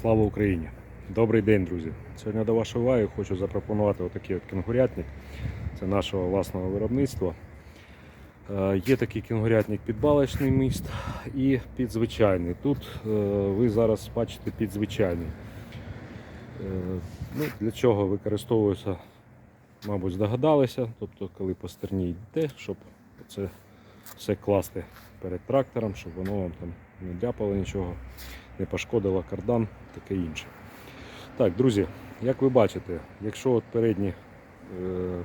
Слава Україні! Добрий день, друзі! Сьогодні до вашої уваги хочу запропонувати отакий от кінгурятник. Це нашого власного виробництва. Е, Є такий кінгурятник під балочний міст і під звичайний. Тут е, ви зараз бачите під звичайний. Е, Ну, для чого використовується, мабуть, здогадалися. Тобто, коли по стерні йдете, щоб це все класти перед трактором, щоб воно вам там не дряпало нічого, не пошкодило кардан, таке інше. Так, друзі, як ви бачите, якщо от передні е,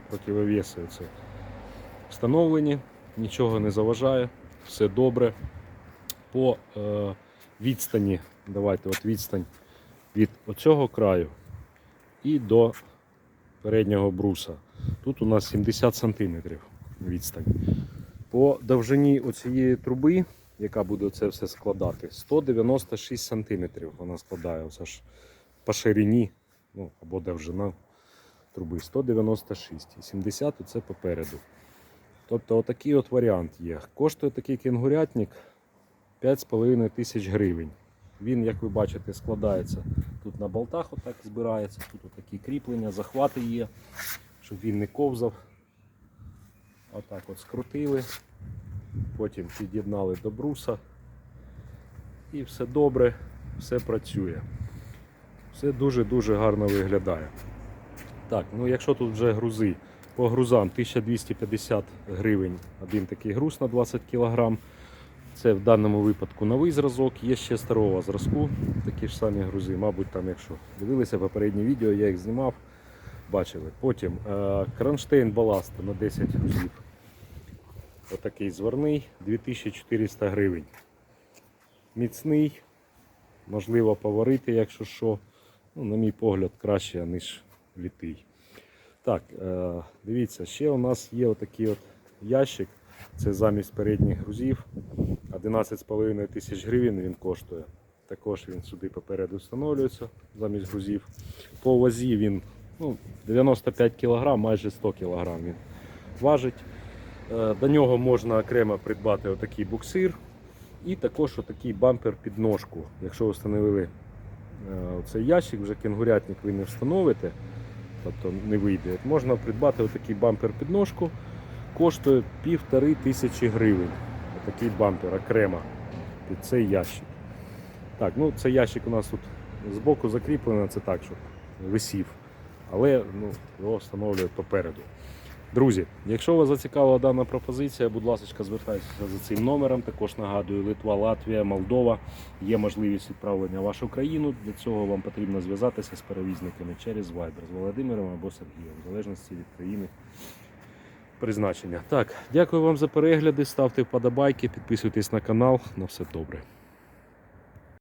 противовеси це встановлені, нічого не заважає, все добре. По е, відстані, давайте от відстань від оцього краю і до переднього бруса. Тут у нас 70 см відстань. По довжині оцієї труби, яка буде це все складати, 196 см вона складає. Оце ж по ширині, ну або довжина труби 196 і 70 це попереду. Тобто отакий от варіант є. Коштує такий кенгурятник 5,5 тисяч гривень. Він, як ви бачите, складається тут на болтах, отак збирається, тут такі кріплення, захвати є, щоб він не ковзав. Отак от скрутили, потім під'єднали до бруса. І все добре, все працює. Все дуже-дуже гарно виглядає. Так, ну якщо тут вже грузи, по грузам 1250 гривень один такий груз на 20 кг. Це в даному випадку новий зразок, є ще старого зразку, такі ж самі грузи. Мабуть, там, якщо дивилися попереднє відео, я їх знімав, бачили. Потім е, кронштейн баласта на 10 грузів. Отакий зверний, 2400 гривень. Міцний, можливо поварити, якщо що. Ну, на мій погляд, краще, ніж літий. Так, е, дивіться, ще у нас є отакий от ящик. Це замість передніх грузів. 11,5 тисяч гривень він коштує. Також він сюди попереду встановлюється замість грузів. По вазі він ну, 95 кг, майже 100 кг він важить. Е, До нього можна окремо придбати отакий буксир і також отакий бампер під ножку. Якщо ви встановили е, цей ящик, вже кенгурятник ви не встановите, тобто не вийде. Можна придбати отакий бампер під ножку, коштує півтори тисячі гривень. Отакий бампер окремо під цей ящик. Так, ну цей ящик у нас тут збоку закріплений, це так, щоб висів. Але ну, його встановлюють попереду. Друзі, якщо вас зацікавила дана пропозиція, будь ласка, звертайтеся за цим номером. Також нагадую, Литва, Латвія, Молдова. Є можливість відправлення в вашу країну. Для цього вам потрібно зв'язатися з перевізниками через Viber з Володимиром або Сергієм, в залежності від країни призначення. Так, дякую вам за перегляди. Ставте вподобайки, підписуйтесь на канал. На все добре.